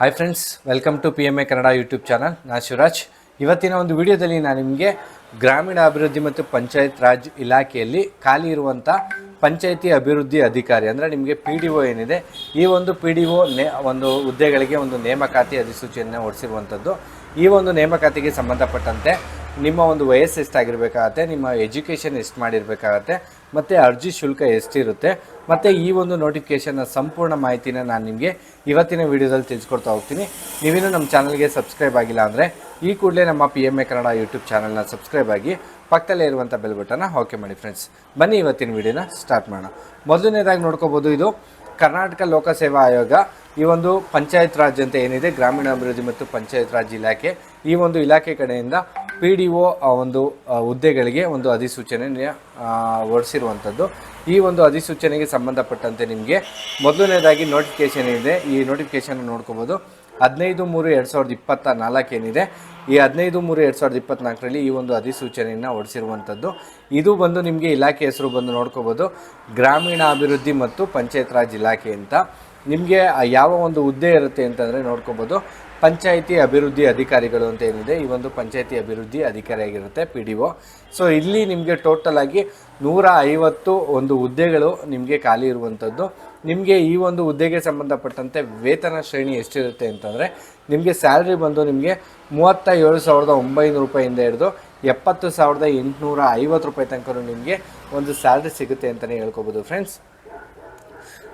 Hi friends welcome to P M A Kannada YouTube channel ನಾನು ಶಿವರಾಜ್. ಇವತ್ತಿನ ಒಂದು ವಿಡಿಯೋದಲ್ಲಿ ನಾನು ನಿಮಗೆ ಗ್ರಾಮೀಣ ಅಭಿವೃದ್ಧಿ ಮತ್ತು ಪಂಚಾಯತ್ ರಾಜ್ ಇಲಾಖೆಯಲ್ಲಿ ಖಾಲಿ ಇರುವಂಥ ಪಂಚಾಯತಿ ಅಭಿವೃದ್ಧಿ ಅಧಿಕಾರಿ, ಅಂದರೆ ನಿಮಗೆ ಪಿ ಡಿ ಒ ಏನಿದೆ, ಈ ಒಂದು ಪಿ ಡಿ ಒ ನೇ, ಒಂದು ಹುದ್ದೆಗಳಿಗೆ ಒಂದು ನೇಮಕಾತಿ ಅಧಿಸೂಚನೆಯನ್ನು ಹೊರಡಿಸಿರುವಂಥದ್ದು ಈ ಒಂದು ನೇಮಕಾತಿಗೆ ಸಂಬಂಧಪಟ್ಟಂತೆ ನಿಮ್ಮ ಒಂದು ವಯಸ್ಸು ಎಷ್ಟಾಗಿರಬೇಕಾಗತ್ತೆ, ನಿಮ್ಮ ಎಜುಕೇಷನ್ ಎಷ್ಟು ಮಾಡಿರಬೇಕಾಗತ್ತೆ, ಮತ್ತು ಅರ್ಜಿ ಶುಲ್ಕ ಎಷ್ಟಿರುತ್ತೆ ಮತ್ತು ಈ ಒಂದು ನೋಟಿಫಿಕೇಷನ್ನ ಸಂಪೂರ್ಣ ಮಾಹಿತಿನ ನಾನು ನಿಮಗೆ ಇವತ್ತಿನ ವಿಡಿಯೋದಲ್ಲಿ ತಿಳಿಸ್ಕೊಡ್ತಾ ಹೋಗ್ತೀನಿ. ನೀವೇನು ನಮ್ಮ ಚಾನಲ್ಗೆ ಸಬ್ಸ್ಕ್ರೈಬ್ ಆಗಿಲ್ಲ ಅಂದರೆ ಈ ಕೂಡಲೇ ನಮ್ಮ P M A Kannada YouTube ಚಾನಲ್ನ ಸಬ್ಸ್ಕ್ರೈಬ್ ಆಗಿ ಪಕ್ಕದಲ್ಲೇ ಇರುವಂಥ ಬೆಲ್ ಬಟನ್ನ ಓಕೆ ಮಾಡಿ ಫ್ರೆಂಡ್ಸ್ ಬನ್ನಿ ಇವತ್ತಿನ ವಿಡಿಯೋನ ಸ್ಟಾರ್ಟ್ ಮಾಡೋಣ. ಮೊದಲನೇದಾಗಿ ನೋಡ್ಕೋಬೋದು ಇದು ಕರ್ನಾಟಕ ಲೋಕಸೇವಾ ಆಯೋಗ ಈ ಒಂದು ಪಂಚಾಯತ್ ರಾಜ್ ಅಂತ ಏನಿದೆ, ಗ್ರಾಮೀಣಾಭಿವೃದ್ಧಿ ಮತ್ತು ಪಂಚಾಯತ್ ರಾಜ್ ಇಲಾಖೆ, ಈ ಒಂದು ಇಲಾಖೆ ಕಡೆಯಿಂದ ಪಿ ಡಿ ಒ ಒಂದು ಹುದ್ದೆಗಳಿಗೆ ಒಂದು ಅಧಿಸೂಚನೆ ಹೊರಡಿಸಿರುವಂಥದ್ದು ಈ ಒಂದು ಅಧಿಸೂಚನೆಗೆ ಸಂಬಂಧಪಟ್ಟಂತೆ ನಿಮಗೆ ಮೊದಲನೇದಾಗಿ ನೋಟಿಫಿಕೇಶನ್ ಇದೆ. ಈ ನೋಟಿಫಿಕೇಶನ್ ನೋಡ್ಕೋಬೋದು. ಹದಿನೈದು ಮೂರು ಎರಡು ಸಾವಿರದ ಇಪ್ಪತ್ತ ನಾಲ್ಕು ಏನಿದೆ? ಈ ಹದಿನೈದು ಮೂರು ಎರಡು ಸಾವಿರದ ಇಪ್ಪತ್ತ್ನಾಲ್ಕರಲ್ಲಿ ಈ ಒಂದು ಅಧಿಸೂಚನೆಯನ್ನು ಹೊರಡಿಸಿರುವಂಥದ್ದು. ಇದು ಬಂದು ನಿಮಗೆ ಇಲಾಖೆ ಹೆಸರು ಬಂದು ನೋಡ್ಕೋಬೋದು. ಗ್ರಾಮೀಣ ಅಭಿವೃದ್ಧಿ ಮತ್ತು ಪಂಚಾಯತ್ ರಾಜ್ ಇಲಾಖೆ ಅಂತ. ನಿಮಗೆ ಯಾವ ಒಂದು ಹುದ್ದೆ ಇರುತ್ತೆ ಅಂತಂದರೆ ನೋಡ್ಕೋಬೋದು. ಪಂಚಾಯಿತಿ ಅಭಿವೃದ್ಧಿ ಅಧಿಕಾರಿಗಳು ಅಂತ ಏನಿದೆ, ಈ ಒಂದು ಪಂಚಾಯಿತಿ ಅಭಿವೃದ್ಧಿ ಅಧಿಕಾರಿಯಾಗಿರುತ್ತೆ ಪಿ ಡಿ ಒ. ಸೊ ಇಲ್ಲಿ ನಿಮಗೆ ಟೋಟಲ್ ಆಗಿ ನೂರ ಐವತ್ತು ಒಂದು ಹುದ್ದೆಗಳು ನಿಮಗೆ ಖಾಲಿ ಇರುವಂಥದ್ದು. ನಿಮಗೆ ಈ ಒಂದು ಹುದ್ದೆಗೆ ಸಂಬಂಧಪಟ್ಟಂತೆ ವೇತನ ಶ್ರೇಣಿ ಎಷ್ಟಿರುತ್ತೆ ಅಂತಂದರೆ, ನಿಮಗೆ ಸ್ಯಾಲ್ರಿ ಬಂದು ನಿಮಗೆ ಮೂವತ್ತ ಏಳು ಸಾವಿರದ ಒಂಬೈನೂರು ರೂಪಾಯಿಂದ ಹಿಡಿದು ಎಪ್ಪತ್ತು ಸಾವಿರದ ಎಂಟುನೂರ ಐವತ್ತು ರೂಪಾಯಿ ತನಕ ನಿಮಗೆ ಒಂದು ಸ್ಯಾಲ್ರಿ ಸಿಗುತ್ತೆ ಅಂತಲೇ ಹೇಳ್ಕೊಬೋದು ಫ್ರೆಂಡ್ಸ್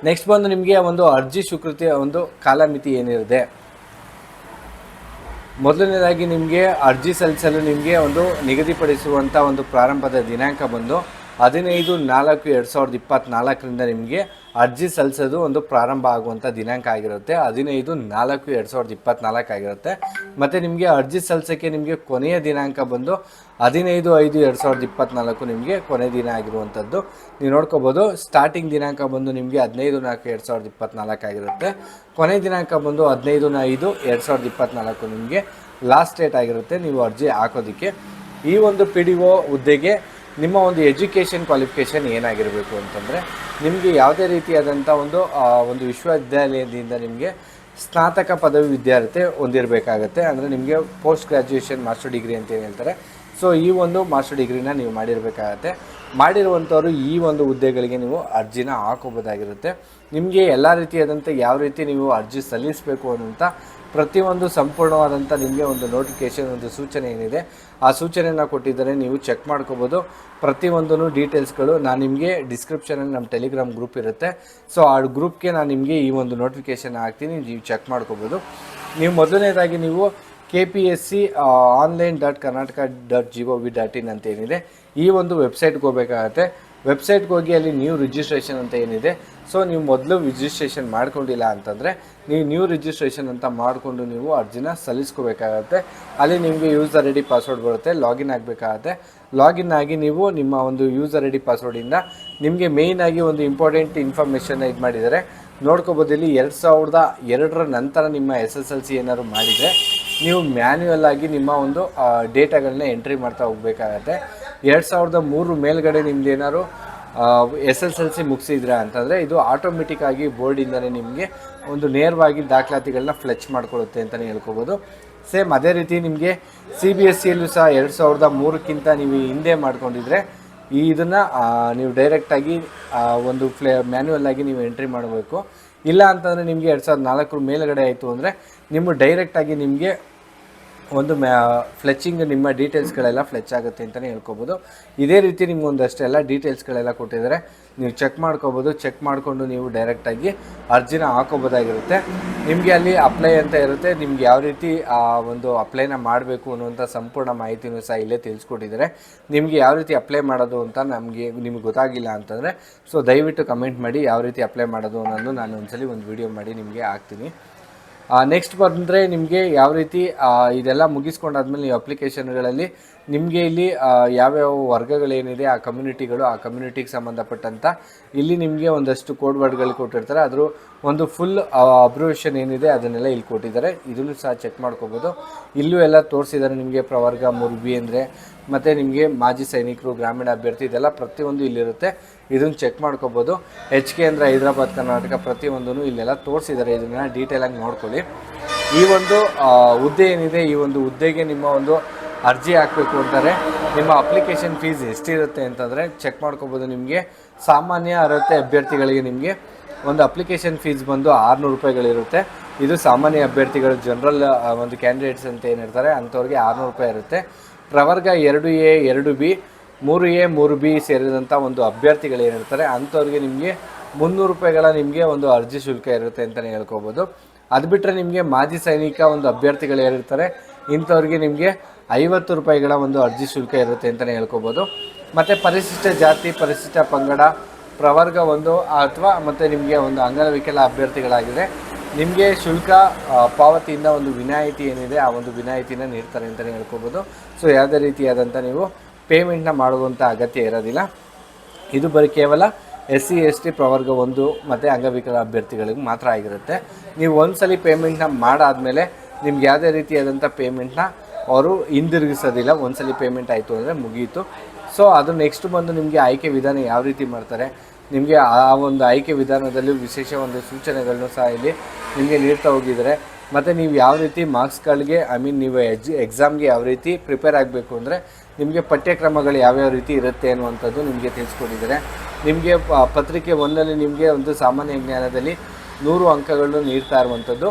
ನೆಕ್ಸ್ಟ್ ಬಂದು ನಿಮಗೆ ಒಂದು ಅರ್ಜಿ ಸ್ವೀಕೃತಿಯ ಒಂದು ಕಾಲಮಿತಿ ಏನಿರುತ್ತೆ? ಮೊದಲನೇದಾಗಿ ನಿಮಗೆ ಅರ್ಜಿ ಸಲ್ಲಿಸಲು ನಿಮಗೆ ಒಂದು ನಿಗದಿಪಡಿಸುವಂಥ ಒಂದು ಪ್ರಾರಂಭದ ದಿನಾಂಕ ಬಂದು ಹದಿನೈದು, ನಾಲ್ಕು, ಎರಡು ಸಾವಿರದ ಇಪ್ಪತ್ತ್ನಾಲ್ಕರಿಂದ ನಿಮಗೆ ಅರ್ಜಿ ಸಲ್ಲಿಸೋದು ಒಂದು ಪ್ರಾರಂಭ ಆಗುವಂಥ ದಿನಾಂಕ ಆಗಿರುತ್ತೆ. ಹದಿನೈದು, ನಾಲ್ಕು, ಎರಡು ಸಾವಿರದ ಇಪ್ಪತ್ತ್ನಾಲ್ಕು ಆಗಿರುತ್ತೆ. ಮತ್ತು ನಿಮಗೆ ಅರ್ಜಿ ಸಲ್ಲಿಸೋಕ್ಕೆ ನಿಮಗೆ ಕೊನೆಯ ದಿನಾಂಕ ಬಂದು ಹದಿನೈದು, ಐದು, ಎರಡು ಸಾವಿರದ ಇಪ್ಪತ್ತ್ನಾಲ್ಕು ನಿಮಗೆ ಕೊನೆ ದಿನ ಆಗಿರುವಂಥದ್ದು ನೀವು ನೋಡ್ಕೋಬೋದು ಸ್ಟಾರ್ಟಿಂಗ್ ದಿನಾಂಕ ಬಂದು ನಿಮಗೆ ಹದಿನೈದು, ನಾಲ್ಕು, ಎರಡು ಸಾವಿರದ ಇಪ್ಪತ್ತ್ನಾಲ್ಕು ಆಗಿರುತ್ತೆ. ಕೊನೆ ದಿನಾಂಕ ಬಂದು ಹದಿನೈದು, ಐದು, ಎರಡು ಸಾವಿರದ ಇಪ್ಪತ್ತ್ನಾಲ್ಕು ನಿಮಗೆ ಲಾಸ್ಟ್ ಡೇಟ್ ಆಗಿರುತ್ತೆ. ನೀವು ಅರ್ಜಿ ಹಾಕೋದಕ್ಕೆ. ಈ ಒಂದು ಪಿ ಡಿ ಒ ಹುದ್ದೆಗೆ ನಿಮ್ಮ ಒಂದು ಎಜುಕೇಷನ್ ಕ್ವಾಲಿಫಿಕೇಷನ್ ಏನಾಗಿರಬೇಕು ಅಂತಂದರೆ ನಿಮಗೆ ಯಾವುದೇ ರೀತಿಯಾದಂಥ ಒಂದು ಒಂದು ವಿಶ್ವವಿದ್ಯಾಲಯದಿಂದ ನಿಮಗೆ ಸ್ನಾತಕ ಪದವಿ ವಿದ್ಯಾರ್ಥಿ ಹೊಂದಿರಬೇಕಾಗತ್ತೆ. ಅಂದರೆ ನಿಮಗೆ ಪೋಸ್ಟ್ ಗ್ರ್ಯಾಜುಯೇಷನ್ ಮಾಸ್ಟರ್ ಡಿಗ್ರಿ ಅಂತ ಹೇಳ್ತಾರೆ. ಸೊ ಈ ಒಂದು ಮಾಸ್ಟರ್ ಡಿಗ್ರಿನ ನೀವು ಮಾಡಿರಬೇಕಾಗತ್ತೆ. ಮಾಡಿರುವಂಥವ್ರು ಈ ಒಂದು ಹುದ್ದೆಗಳಿಗೆ ನೀವು ಅರ್ಜಿನ ಹಾಕೋಬೋದಾಗಿರುತ್ತೆ ನಿಮಗೆ ಎಲ್ಲ ರೀತಿಯಾದಂಥ ಯಾವ ರೀತಿ ನೀವು ಅರ್ಜಿ ಸಲ್ಲಿಸಬೇಕು ಅನ್ನೋಂಥ ಪ್ರತಿಯೊಂದು ಸಂಪೂರ್ಣವಾದಂಥ ನಿಮಗೆ ಒಂದು ನೋಟಿಫಿಕೇಷನ್ ಒಂದು ಸೂಚನೆ ಏನಿದೆ, ಆ ಸೂಚನೆಯನ್ನು ಕೊಟ್ಟಿದ್ದರೆ ನೀವು ಚೆಕ್ ಮಾಡ್ಕೋಬೋದು. ಪ್ರತಿಯೊಂದೂ ಡೀಟೇಲ್ಸ್ಗಳು ನಾನು ನಿಮಗೆ ಡಿಸ್ಕ್ರಿಪ್ಷನಲ್ಲಿ ನಮ್ಮ ಟೆಲಿಗ್ರಾಮ್ ಗ್ರೂಪ್ ಇರುತ್ತೆ. ಸೊ ಆ ಗ್ರೂಪ್ಗೆ ನಾನು ನಿಮಗೆ ಈ ಒಂದು ನೋಟಿಫಿಕೇಷನ್ ಹಾಕ್ತೀನಿ, ನೀವು ಚೆಕ್ ಮಾಡ್ಕೋಬೋದು. ನೀವು ಮೊದಲನೇದಾಗಿ ನೀವು K P S C online dot Karnataka dot G O V dot in ಅಂತ ಏನಿದೆ, ಈ ಒಂದು ವೆಬ್ಸೈಟ್ಗೆ ಹೋಗಬೇಕಾಗತ್ತೆ. ವೆಬ್ಸೈಟ್ಗೆ ಹೋಗಿ ಅಲ್ಲಿ ನ್ಯೂ ರಿಜಿಸ್ಟ್ರೇಷನ್ ಅಂತ ಏನಿದೆ. ಸೊ ನೀವು ಮೊದಲು ರಿಜಿಸ್ಟ್ರೇಷನ್ ಮಾಡ್ಕೊಂಡಿಲ್ಲ ಅಂತಂದರೆ, ನೀವು ನ್ಯೂ ರಿಜಿಸ್ಟ್ರೇಷನ್ ಅಂತ ಮಾಡಿಕೊಂಡು ನೀವು ಅರ್ಜಿನ ಸಲ್ಲಿಸ್ಕೋಬೇಕಾಗತ್ತೆ. ಅಲ್ಲಿ ನಿಮಗೆ ಯೂಸರ್ ಐ ಡಿ ಪಾಸ್ವರ್ಡ್ ಬರುತ್ತೆ ಲಾಗಿನ್ ಆಗಬೇಕಾಗತ್ತೆ. ಲಾಗಿನ್ ಆಗಿ ನೀವು ನಿಮ್ಮ ಒಂದು ಯೂಸರ್ ಐ ಡಿ ಪಾಸ್ವರ್ಡಿಂದ ನಿಮಗೆ ಮೇಯ್ನಾಗಿ ಒಂದು ಇಂಪಾರ್ಟೆಂಟ್ ಇನ್ಫಾರ್ಮೇಷನ್ ಇದು ಮಾಡಿದರೆ, ನೋಡ್ಕೋಬೋದು ಇಲ್ಲಿ ಎರಡು ಸಾವಿರದ ಎರಡರ ನಂತರ ನಿಮ್ಮ ಎಸ್ ಎಸ್ ಎಲ್ ಸಿ ಏನಾದ್ರು ಮಾಡಿದರೆ, ನೀವು ಮ್ಯಾನ್ಯುಯಲ್ ಆಗಿ ನಿಮ್ಮ ಒಂದು ಡೇಟಾಗಳನ್ನ ಎಂಟ್ರಿ ಮಾಡ್ತಾ ಹೋಗ್ಬೇಕಾಗತ್ತೆ. ಎರಡು ಸಾವಿರದ ಮೂರು ಮೇಲ್ಗಡೆ ನಿಮ್ದು ಏನಾದ್ರು ಎಸ್ ಎಸ್ ಎಲ್ ಸಿ ಮುಗಿಸಿದ್ರೆ ಅಂತಂದರೆ ಇದು ಆಟೋಮೆಟಿಕ್ ಆಗಿ ಬೋರ್ಡಿಂದನೇ ನಿಮಗೆ ಒಂದು ನೇರವಾಗಿ ದಾಖಲಾತಿಗಳನ್ನ ಫ್ಲೆಚ್ ಮಾಡ್ಕೊಳುತ್ತೆ ಅಂತಲೇ ಹೇಳ್ಕೊಬೋದು. ಸೇಮ್ ಅದೇ ರೀತಿ ನಿಮಗೆ ಸಿ ಬಿ ಎಸ್ ಸಿಯಲ್ಲೂ ಸಹ ಎರಡು ಸಾವಿರದ ಮೂರಕ್ಕಿಂತ ನೀವು ಹಿಂದೆ ಮಾಡ್ಕೊಂಡಿದ್ರೆ ಈ ಇದನ್ನು ನೀವು ಡೈರೆಕ್ಟಾಗಿ ಒಂದು ಫ್ಲೇ ಮ್ಯಾನ್ಯುವಲ್ ಆಗಿ ನೀವು ಎಂಟ್ರಿ ಮಾಡಬೇಕು. ಇಲ್ಲ ಅಂತಂದರೆ ನಿಮಗೆ ಎರಡು ಸಾವಿರದ ನಾಲ್ಕರ ಮೇಲುಗಡೆ ಆಯಿತು ಅಂದರೆ, ನಿಮ್ಮ ಡೈರೆಕ್ಟಾಗಿ ನಿಮಗೆ ಒಂದು ಮ್ಯಾ ಫ್ಲೆಚಿಂಗ್ ನಿಮ್ಮ ಡೀಟೇಲ್ಸ್ಗಳೆಲ್ಲ ಫ್ಲೆಚ್ ಆಗುತ್ತೆ ಅಂತಲೇ ಹೇಳ್ಕೊಬೋದು. ಇದೇ ರೀತಿ ನಿಮ್ಗೆ ಒಂದಷ್ಟೆಲ್ಲ ಡೀಟೇಲ್ಸ್ಗಳೆಲ್ಲ ಕೊಟ್ಟಿದ್ದಾರೆ. ನೀವು ಚೆಕ್ ಮಾಡ್ಕೋಬೋದು. ಚೆಕ್ ಮಾಡಿಕೊಂಡು ನೀವು ಡೈರೆಕ್ಟಾಗಿ ಅರ್ಜಿನ ಹಾಕೋಬೋದಾಗಿರುತ್ತೆ. ನಿಮಗೆ ಅಲ್ಲಿ ಅಪ್ಲೈ ಅಂತ ಇರುತ್ತೆ. ನಿಮ್ಗೆ ಯಾವ ರೀತಿ ಆ ಒಂದು ಅಪ್ಲೈನ ಮಾಡಬೇಕು ಅನ್ನುವಂಥ ಸಂಪೂರ್ಣ ಮಾಹಿತಿನೂ ಸಹ ಇಲ್ಲೇ ತಿಳಿಸ್ಕೊಟ್ಟಿದ್ದಾರೆ. ನಿಮಗೆ ಯಾವ ರೀತಿ ಅಪ್ಲೈ ಮಾಡೋದು ಅಂತ ನಮಗೆ, ನಿಮ್ಗೆ ಗೊತ್ತಾಗಿಲ್ಲ ಅಂತಂದರೆ ಸೊ ದಯವಿಟ್ಟು ಕಮೆಂಟ್ ಮಾಡಿ ಯಾವ ರೀತಿ ಅಪ್ಲೈ ಮಾಡೋದು ಅನ್ನೋದು ನಾನು ಒಂದ್ಸಲಿ ಒಂದು ವಿಡಿಯೋ ಮಾಡಿ ನಿಮಗೆ ಹಾಕ್ತೀನಿ. ನೆಕ್ಸ್ಟ್ ಬಂದರೆ ನಿಮಗೆ ಯಾವ ರೀತಿ ಇದೆಲ್ಲ ಮುಗಿಸ್ಕೊಂಡಾದ್ಮೇಲೆ ನೀವು ಅಪ್ಲಿಕೇಶನ್ಗಳಲ್ಲಿ ನಿಮಗೆ ಇಲ್ಲಿ ಯಾವ್ಯಾವ ವರ್ಗಗಳೇನಿದೆ, ಆ ಕಮ್ಯುನಿಟಿಗಳು ಆ ಕಮ್ಯುನಿಟಿಗೆ ಸಂಬಂಧಪಟ್ಟಂಥ ಇಲ್ಲಿ ನಿಮಗೆ ಒಂದಷ್ಟು ಕೋಡ್ ವರ್ಡ್ಗಳು ಕೊಟ್ಟಿರ್ತಾರೆ. ಅದ್ರ ಒಂದು ಫುಲ್ ಅಬ್ರಿವೇಷನ್ ಏನಿದೆ ಅದನ್ನೆಲ್ಲ ಇಲ್ಲಿ ಕೊಟ್ಟಿದ್ದಾರೆ. ಇದನ್ನು ಸಹ ಚೆಕ್ ಮಾಡ್ಕೋಬೋದು. ಇಲ್ಲೂ ಎಲ್ಲ ತೋರಿಸಿದ್ದಾರೆ ನಿಮಗೆ ಪ್ರವರ್ಗ ಮುರ್ಬಿ ಅಂದರೆ, ಮತ್ತು ನಿಮಗೆ ಮಾಜಿ ಸೈನಿಕರು ಗ್ರಾಮೀಣ ಅಭ್ಯರ್ಥಿ ಇದೆಲ್ಲ ಪ್ರತಿಯೊಂದು ಇಲ್ಲಿರುತ್ತೆ. ಇದನ್ನು ಚೆಕ್ ಮಾಡ್ಕೋಬೋದು. ಎಚ್ ಕೆ ಅಂದರೆ ಹೈದರಾಬಾದ್, ಕರ್ನಾಟಕ ಪ್ರತಿಯೊಂದೂ ಇಲ್ಲೆಲ್ಲ ತೋರಿಸಿದ್ದಾರೆ ಇದನ್ನು ಡೀಟೇಲಾಗಿ ನೋಡ್ಕೊಳ್ಳಿ. ಈ ಒಂದು ಹುದ್ದೆ ಏನಿದೆ, ಈ ಒಂದು ಹುದ್ದೆಗೆ ನಿಮ್ಮ ಒಂದು ಅರ್ಜಿ ಹಾಕಬೇಕು ಅಂತಾರೆ. ನಿಮ್ಮ ಅಪ್ಲಿಕೇಶನ್ ಫೀಸ್ ಎಷ್ಟಿರುತ್ತೆ ಅಂತಂದರೆ ಚೆಕ್ ಮಾಡ್ಕೋಬೋದು ನಿಮಗೆ. ಸಾಮಾನ್ಯ ಅರ್ಹತೆ ಅಭ್ಯರ್ಥಿಗಳಿಗೆ ನಿಮಗೆ ಒಂದು ಅಪ್ಲಿಕೇಶನ್ ಫೀಸ್ ಬಂದು ಆರುನೂರು ರೂಪಾಯಿಗಳಿರುತ್ತೆ. ಇದು ಸಾಮಾನ್ಯ ಅಭ್ಯರ್ಥಿಗಳು ಜನರಲ್ ಒಂದು ಕ್ಯಾಂಡಿಡೇಟ್ಸ್ ಅಂತ ಏನಿರ್ತಾರೆ, ಅಂಥವ್ರಿಗೆ ಆರುನೂರು ರೂಪಾಯಿ ಇರುತ್ತೆ. ಪ್ರವರ್ಗ ಎರಡು ಎ, ಎರಡು ಬಿ ಮೂರು ಎ, ಮೂರು ಬಿ ಸೇರಿದಂಥ ಒಂದು ಅಭ್ಯರ್ಥಿಗಳು ಏನಿರ್ತಾರೆ, ಅಂಥವ್ರಿಗೆ ನಿಮಗೆ ಮುನ್ನೂರು ರೂಪಾಯಿಗಳ ನಿಮಗೆ ಒಂದು ಅರ್ಜಿ ಶುಲ್ಕ ಇರುತ್ತೆ ಅಂತಲೇ ಹೇಳ್ಕೊಬೋದು. ಅದು ಬಿಟ್ಟರೆ ನಿಮಗೆ ಮಾಜಿ ಸೈನಿಕ ಒಂದು ಅಭ್ಯರ್ಥಿಗಳು ಏನಿರ್ತಾರೆ ಇಂಥವ್ರಿಗೆ ನಿಮಗೆ ಐವತ್ತು ರೂಪಾಯಿಗಳ ಒಂದು ಅರ್ಜಿ ಶುಲ್ಕ ಇರುತ್ತೆ ಅಂತಲೇ ಹೇಳ್ಕೊಬೋದು. ಮತ್ತು ಪರಿಶಿಷ್ಟ ಜಾತಿ, ಪರಿಶಿಷ್ಟ ಪಂಗಡ, ಪ್ರವರ್ಗ ಒಂದು ಅಥವಾ ಮತ್ತು ನಿಮಗೆ ಒಂದು ಅಂಗನವಿಕಲ ಅಭ್ಯರ್ಥಿಗಳಾಗಿದೆ, ನಿಮಗೆ ಶುಲ್ಕ ಪಾವತಿಯಿಂದ ಒಂದು ವಿನಾಯಿತಿ ಏನಿದೆ, ಆ ಒಂದು ವಿನಾಯಿತಿನ ನೀಡ್ತಾರೆ ಅಂತಲೇ ಹೇಳ್ಕೊಬೋದು. ಸೊ ಯಾವುದೇ ರೀತಿಯಾದಂಥ ನೀವು ಪೇಮೆಂಟ್ನ ಮಾಡುವಂಥ ಅಗತ್ಯ ಇರೋದಿಲ್ಲ. ಇದು ಬರೀ ಕೇವಲ ಎಸ್ ಸಿ ಎಸ್ ಟಿ ಪ್ರವರ್ಗ ಒಂದು ಮತ್ತು ಅಂಗವಿಕಲ ಅಭ್ಯರ್ಥಿಗಳಿಗೆ ಮಾತ್ರ ಆಗಿರುತ್ತೆ. ನೀವು ಒಂದ್ಸಲಿ ಪೇಮೆಂಟ್ನ ಮಾಡಾದಮೇಲೆ ನಿಮ್ಗೆ ಯಾವುದೇ ರೀತಿಯಾದಂಥ ಪೇಮೆಂಟ್ನ ಅವರು ಹಿಂದಿರುಗಿಸೋದಿಲ್ಲ. ಒಂದ್ಸಲಿ ಪೇಮೆಂಟ್ ಆಯಿತು ಅಂದರೆ ಮುಗೀತು. ಸೊ ಅದು ನೆಕ್ಸ್ಟ್ ಬಂದು ನಿಮಗೆ ಆಯ್ಕೆ ವಿಧಾನ ಯಾವ ರೀತಿ ಮಾಡ್ತಾರೆ? ನಿಮಗೆ ಆ ಒಂದು ಆಯ್ಕೆ ವಿಧಾನದಲ್ಲಿ ವಿಶೇಷ ಒಂದು ಸೂಚನೆಗಳನ್ನು ಸಹ ಇಲ್ಲಿ ನಿಮಗೆ ನೀಡ್ತಾ ಹೋಗಿದ್ದಾರೆ. ಮತ್ತು ನೀವು ಯಾವ ರೀತಿ ಮಾರ್ಕ್ಸ್ಗಳಿಗೆ ಐ ಮೀನ್ ನೀವು ಎಜ್ ಎಕ್ಸಾಮ್ಗೆ ಯಾವ ರೀತಿ ಪ್ರಿಪೇರ್ ಆಗಬೇಕು ಅಂದರೆ ನಿಮಗೆ ಪಠ್ಯಕ್ರಮಗಳು ಯಾವ್ಯಾವ ರೀತಿ ಇರುತ್ತೆ ಅನ್ನುವಂಥದ್ದು ನಿಮಗೆ ತಿಳಿಸ್ಕೊಟ್ಟಿದ್ದಾರೆ. ನಿಮಗೆ ಪತ್ರಿಕೆ ಒಂದರಲ್ಲಿ ನಿಮಗೆ ಒಂದು ಸಾಮಾನ್ಯ ಜ್ಞಾನದಲ್ಲಿ ನೂರು ಅಂಕಗಳನ್ನು ನೀಡ್ತಾ ಇರುವಂಥದ್ದು.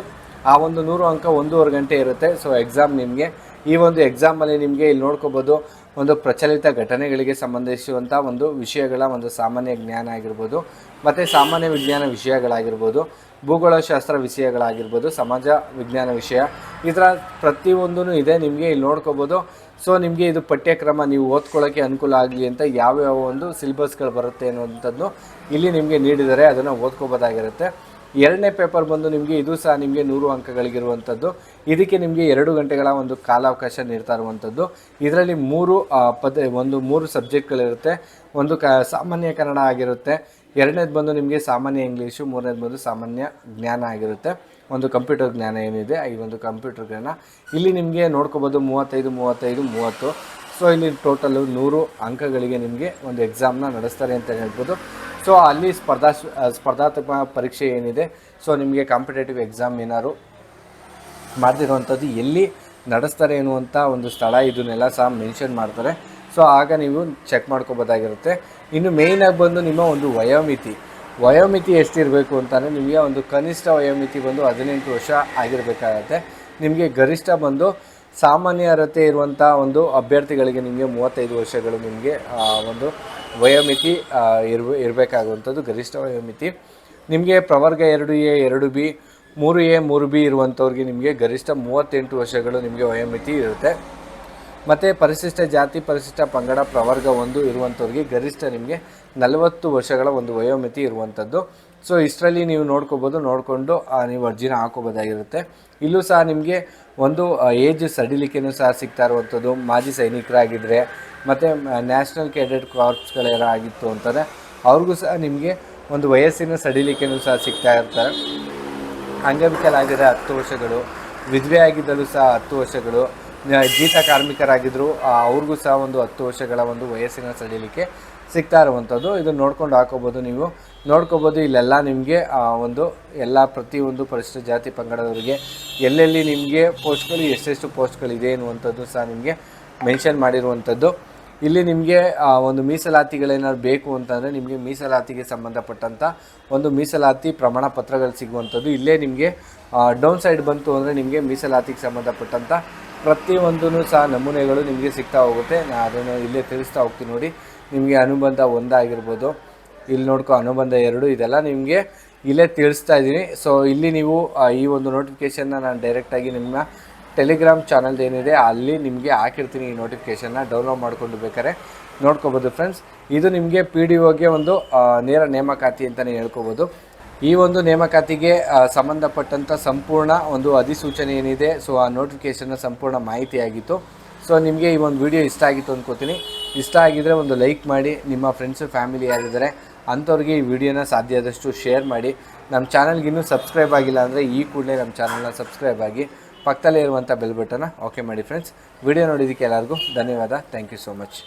ಆ ಒಂದು ನೂರು ಅಂಕ ಒಂದೂವರೆ ಗಂಟೆ ಇರುತ್ತೆ. ಸೊ ಎಕ್ಸಾಮ್ ನಿಮಗೆ, ಈ ಒಂದು ಎಕ್ಸಾಮಲ್ಲಿ ನಿಮಗೆ ಇಲ್ಲಿ ನೋಡ್ಕೋಬೋದು, ಒಂದು ಪ್ರಚಲಿತ ಘಟನೆಗಳಿಗೆ ಸಂಬಂಧಿಸುವಂಥ ಒಂದು ವಿಷಯಗಳ ಒಂದು ಸಾಮಾನ್ಯ ಜ್ಞಾನ ಆಗಿರ್ಬೋದು, ಮತ್ತು ಸಾಮಾನ್ಯ ವಿಜ್ಞಾನ ವಿಷಯಗಳಾಗಿರ್ಬೋದು. ಭೂಗೋಳಶಾಸ್ತ್ರ ವಿಷಯಗಳಾಗಿರ್ಬೋದು, ಸಮಾಜ, ವಿಜ್ಞಾನ ವಿಷಯ, ಈ ಥರ ಪ್ರತಿಯೊಂದೂ ಇದೆ, ನಿಮಗೆ ಇಲ್ಲಿ ನೋಡ್ಕೋಬೋದು. ಸೊ ನಿಮಗೆ ಇದು ಪಠ್ಯಕ್ರಮ ನೀವು ಓದ್ಕೊಳ್ಳೋಕ್ಕೆ ಅನುಕೂಲ ಆಗಲಿ ಅಂತ ಯಾವ್ಯಾವ ಒಂದು ಸಿಲೆಬಸ್ಗಳು ಬರುತ್ತೆ ಅನ್ನುವಂಥದ್ದು ಇಲ್ಲಿ ನಿಮಗೆ ನೀಡಿದರೆ ಅದನ್ನು ಓದ್ಕೋಬೋದಾಗಿರುತ್ತೆ. ಎರಡನೇ ಪೇಪರ್ ಬಂದು ನಿಮಗೆ ಇದು ಸಹ ನಿಮಗೆ ನೂರು ಅಂಕಗಳಿಗಿರುವಂಥದ್ದು. ಇದಕ್ಕೆ ನಿಮಗೆ ಎರಡು ಗಂಟೆಗಳ ಒಂದು ಕಾಲಾವಕಾಶ ನೀಡ್ತಾ ಇರುವಂಥದ್ದು. ಇದರಲ್ಲಿ ಮೂರು ಪದ, ಒಂದು ಮೂರು ಸಬ್ಜೆಕ್ಟ್ಗಳಿರುತ್ತೆ. ಒಂದು ಕ, ಸಾಮಾನ್ಯ ಕನ್ನಡ ಆಗಿರುತ್ತೆ. ಎರಡನೇದು ಬಂದು ನಿಮಗೆ ಸಾಮಾನ್ಯ ಇಂಗ್ಲೀಷು, ಮೂರನೇದು ಬಂದು ಸಾಮಾನ್ಯ ಜ್ಞಾನ ಆಗಿರುತ್ತೆ. ಒಂದು ಕಂಪ್ಯೂಟರ್ ಜ್ಞಾನ ಏನಿದೆ, ಈ ಒಂದು ಕಂಪ್ಯೂಟರ್ ಜ್ಞಾನ. ಇಲ್ಲಿ ನಿಮಗೆ ನೋಡ್ಕೋಬೋದು ಮೂವತ್ತೈದು ಮೂವತ್ತೈದು, ಮೂವತ್ತು. ಸೊ ಇಲ್ಲಿ ಟೋಟಲು ನೂರು ಅಂಕಗಳಿಗೆ ನಿಮಗೆ ಒಂದು ಎಕ್ಸಾಮ್ನ ನಡೆಸ್ತಾರೆ ಅಂತ ಹೇಳ್ಬೋದು. ಸೊ ಅಲ್ಲಿ ಸ್ಪರ್ಧಾ, ಸ್ಪರ್ಧಾತ್ಮಕ ಪರೀಕ್ಷೆ ಏನಿದೆ ಸೊ ನಿಮಗೆ ಕಾಂಪಿಟೇಟಿವ್ ಎಕ್ಸಾಮ್ ಏನಾದ್ರು ಮಾಡ್ತಿರುವಂಥದ್ದು ಎಲ್ಲಿ ನಡೆಸ್ತಾರೆ ಎನ್ನುವಂಥ ಒಂದು ಸ್ಥಳ ಇದನ್ನೆಲ್ಲ ಸಹ ಮೆನ್ಷನ್ ಮಾಡ್ತಾರೆ. ಸೊ ಆಗ ನೀವು ಚೆಕ್ ಮಾಡ್ಕೋಬೋದಾಗಿರುತ್ತೆ. ಇನ್ನು ಮೇಯ್ನಾಗಿ ಬಂದು ನಿಮ್ಮ ಒಂದು ವಯೋಮಿತಿ. ವಯೋಮಿತಿ ಎಷ್ಟಿರಬೇಕು ಅಂತಂದರೆ ನಿಮಗೆ ಒಂದು ಕನಿಷ್ಠ ವಯೋಮಿತಿ ಬಂದು ಹದಿನೆಂಟು ವರ್ಷ ಆಗಿರಬೇಕಾಗತ್ತೆ. ನಿಮಗೆ ಗರಿಷ್ಠ ಬಂದು ಸಾಮಾನ್ಯ ಅರ್ಹತೆ ಇರುವಂಥ ಒಂದು ಅಭ್ಯರ್ಥಿಗಳಿಗೆ ನಿಮಗೆ ಮೂವತ್ತೈದು ವರ್ಷಗಳು ನಿಮಗೆ ಒಂದು ವಯೋಮಿತಿ ಇರ್ಬ, ಇರಬೇಕಾಗುವಂಥದ್ದು, ಗರಿಷ್ಠ ವಯೋಮಿತಿ. ನಿಮಗೆ ಪ್ರವರ್ಗ ಎರಡು ಎ, ಎರಡು ಬಿ, ಮೂರು ಎ, ಮೂರು ಬಿ ಇರುವಂಥವ್ರಿಗೆ ನಿಮಗೆ ಗರಿಷ್ಠ ಮೂವತ್ತೆಂಟು ವರ್ಷಗಳು ನಿಮಗೆ ವಯೋಮಿತಿ ಇರುತ್ತೆ. ಮತ್ತು ಪರಿಶಿಷ್ಟ ಜಾತಿ, ಪರಿಶಿಷ್ಟ ಪಂಗಡ, ಪ್ರವರ್ಗ ಒಂದು ಇರುವಂಥವ್ರಿಗೆ ಗರಿಷ್ಠ ನಿಮಗೆ ನಲವತ್ತು ವರ್ಷಗಳ ಒಂದು ವಯೋಮಿತಿ ಇರುವಂಥದ್ದು. ಸೊ ಇಷ್ಟರಲ್ಲಿ ನೀವು ನೋಡ್ಕೋಬೋದು, ನೋಡಿಕೊಂಡು ನೀವು ಅರ್ಜಿನ ಹಾಕೋಬೋದಾಗಿರುತ್ತೆ. ಇಲ್ಲೂ ಸಹ ನಿಮಗೆ ಒಂದು ಏಜ್ ಸಡಿಲಿಕೆನೂ ಸಹ ಸಿಗ್ತಾ ಇರುವಂಥದ್ದು. ಮಾಜಿ ಸೈನಿಕರಾಗಿದ್ದರೆ ಮತ್ತು ನ್ಯಾಷನಲ್ ಕ್ಯಾಡೆಟ್ ಕಾರ್ಪ್ಸ್ಗಳೆಲ್ಲ ಆಗಿತ್ತು ಅಂತಂದರೆ, ಅವ್ರಿಗೂ ಸಹ ನಿಮಗೆ ಒಂದು ವಯಸ್ಸಿನ ಸಡಿಲಿಕೆನೂ ಸಹ ಸಿಗ್ತಾ ಇರ್ತಾರೆ. ಅಂಗವಿಕಲಾಗಿದ್ದರೆ ಹತ್ತು ವರ್ಷಗಳು, ವಿಧವೆ ಆಗಿದ್ದಲ್ಲೂ ಸಹ ಹತ್ತು ವರ್ಷಗಳು, ಜೀತ ಕಾರ್ಮಿಕರಾಗಿದ್ದರೂ ಅವ್ರಿಗೂ ಸಹ ಒಂದು ಹತ್ತು ವರ್ಷಗಳ ಒಂದು ವಯಸ್ಸಿನ ಸಡಿಲಿಕೆ ಸಿಗ್ತಾ ಇರುವಂಥದ್ದು, ಇದನ್ನು ನೋಡ್ಕೊಂಡು ಹಾಕೋಬೋದು ನೀವು. ನೋಡ್ಕೋಬೋದು ಇಲ್ಲೆಲ್ಲ ನಿಮಗೆ ಒಂದು ಎಲ್ಲ ಪ್ರತಿಯೊಂದು ಪರಿಶಿಷ್ಟ ಜಾತಿ ಪಂಗಡದವರಿಗೆ ಎಲ್ಲೆಲ್ಲಿ ನಿಮಗೆ ಪೋಸ್ಟ್ಗಳು, ಎಷ್ಟೆಷ್ಟು ಪೋಸ್ಟ್ಗಳಿದೆ ಅನ್ನುವಂಥದ್ದು ಸಹ ನಿಮಗೆ ಮೆನ್ಷನ್ ಮಾಡಿರುವಂಥದ್ದು. ಇಲ್ಲಿ ನಿಮಗೆ ಒಂದು ಮೀಸಲಾತಿಗಳೇನಾದ್ರು ಬೇಕು ಅಂತಂದರೆ ನಿಮಗೆ ಮೀಸಲಾತಿಗೆ ಸಂಬಂಧಪಟ್ಟಂಥ ಒಂದು ಮೀಸಲಾತಿ ಪ್ರಮಾಣ ಪತ್ರಗಳು ಸಿಗುವಂಥದ್ದು. ಇಲ್ಲೇ ನಿಮಗೆ ಡೌನ್ ಸೈಡ್ ಬಂತು ಅಂದರೆ ನಿಮಗೆ ಮೀಸಲಾತಿಗೆ ಸಂಬಂಧಪಟ್ಟಂಥ ಪ್ರತಿಯೊಂದೂ ಸಹ ನಮೂನೆಗಳು ನಿಮಗೆ ಸಿಗ್ತಾ ಹೋಗುತ್ತೆ. ನಾನು ಅದನ್ನು ಇಲ್ಲೇ ತಿಳಿಸ್ತಾ ಹೋಗ್ತೀನಿ ನೋಡಿ. ನಿಮಗೆ ಅನುಬಂಧ ಒಂದಾಗಿರ್ಬೋದು. ಇಲ್ಲಿ ನೋಡ್ಕೊ, ಅನುಬಂಧ ಎರಡು, ಇದೆಲ್ಲ ನಿಮಗೆ ಇಲ್ಲೇ ತಿಳಿಸ್ತಾ ಇದ್ದೀನಿ. ಸೊ ಇಲ್ಲಿ ನೀವು ಈ ಒಂದು ನೋಟಿಫಿಕೇಷನ್ನ ನಾನು ಡೈರೆಕ್ಟಾಗಿ ನಿಮ್ಮ ಟೆಲಿಗ್ರಾಮ್ ಚಾನಲ್ದು ಏನಿದೆ, ಅಲ್ಲಿ ನಿಮಗೆ ಹಾಕಿರ್ತೀನಿ ಈ ನೋಟಿಫಿಕೇಷನ್ನ ಡೌನ್ಲೋಡ್ ಮಾಡಿಕೊಂಡು ಬೇಕಾದ್ರೆ ನೋಡ್ಕೋಬೋದು ಫ್ರೆಂಡ್ಸ್ ಇದು ನಿಮಗೆ ಪಿ ಡಿ ಒಗೆ ಒಂದು ನೇರ ನೇಮಕಾತಿ ಅಂತಲೇ ಹೇಳ್ಕೋಬೋದು. ಈ ಒಂದು ನೇಮಕಾತಿಗೆ ಸಂಬಂಧಪಟ್ಟಂಥ ಸಂಪೂರ್ಣ ಒಂದು ಅಧಿಸೂಚನೆ ಏನಿದೆ ಸೊ ಆ ನೋಟಿಫಿಕೇಷನ್ನ ಸಂಪೂರ್ಣ ಮಾಹಿತಿಯಾಗಿತ್ತು. ಸೊ ನಿಮಗೆ ಈ ಒಂದು ವಿಡಿಯೋ ಇಷ್ಟ ಆಗಿತ್ತು ಅಂದ್ಕೋತೀನಿ ಇಷ್ಟ ಆಗಿದ್ದರೆ ಒಂದು ಲೈಕ್ ಮಾಡಿ, ನಿಮ್ಮ ಫ್ರೆಂಡ್ಸು ಫ್ಯಾಮಿಲಿ ಯಾರಿದ್ದಾರೆ, ಅಂಥವ್ರಿಗೆ ಈ ವಿಡಿಯೋನ ಸಾಧ್ಯ ಆದಷ್ಟು ಶೇರ್ ಮಾಡಿ. ನಮ್ಮ ಚಾನಲ್ಗೆ ಇನ್ನೂ ಸಬ್ಸ್ಕ್ರೈಬ್ ಆಗಿಲ್ಲ ಅಂದರೆ ಈ ಕೂಡಲೇ ನಮ್ಮ ಚಾನಲ್ನ ಸಬ್ಸ್ಕ್ರೈಬ್ ಆಗಿ ಪಕ್ಕದಲ್ಲೇ ಇರುವಂಥ ಬೆಲ್ ಬಟನ್ನ ಓಕೆ ಮಾಡಿ ಫ್ರೆಂಡ್ಸ್ ವಿಡಿಯೋ ನೋಡಿದ್ದಕ್ಕೆ ಎಲ್ಲರಿಗೂ ಧನ್ಯವಾದ. Thank you so much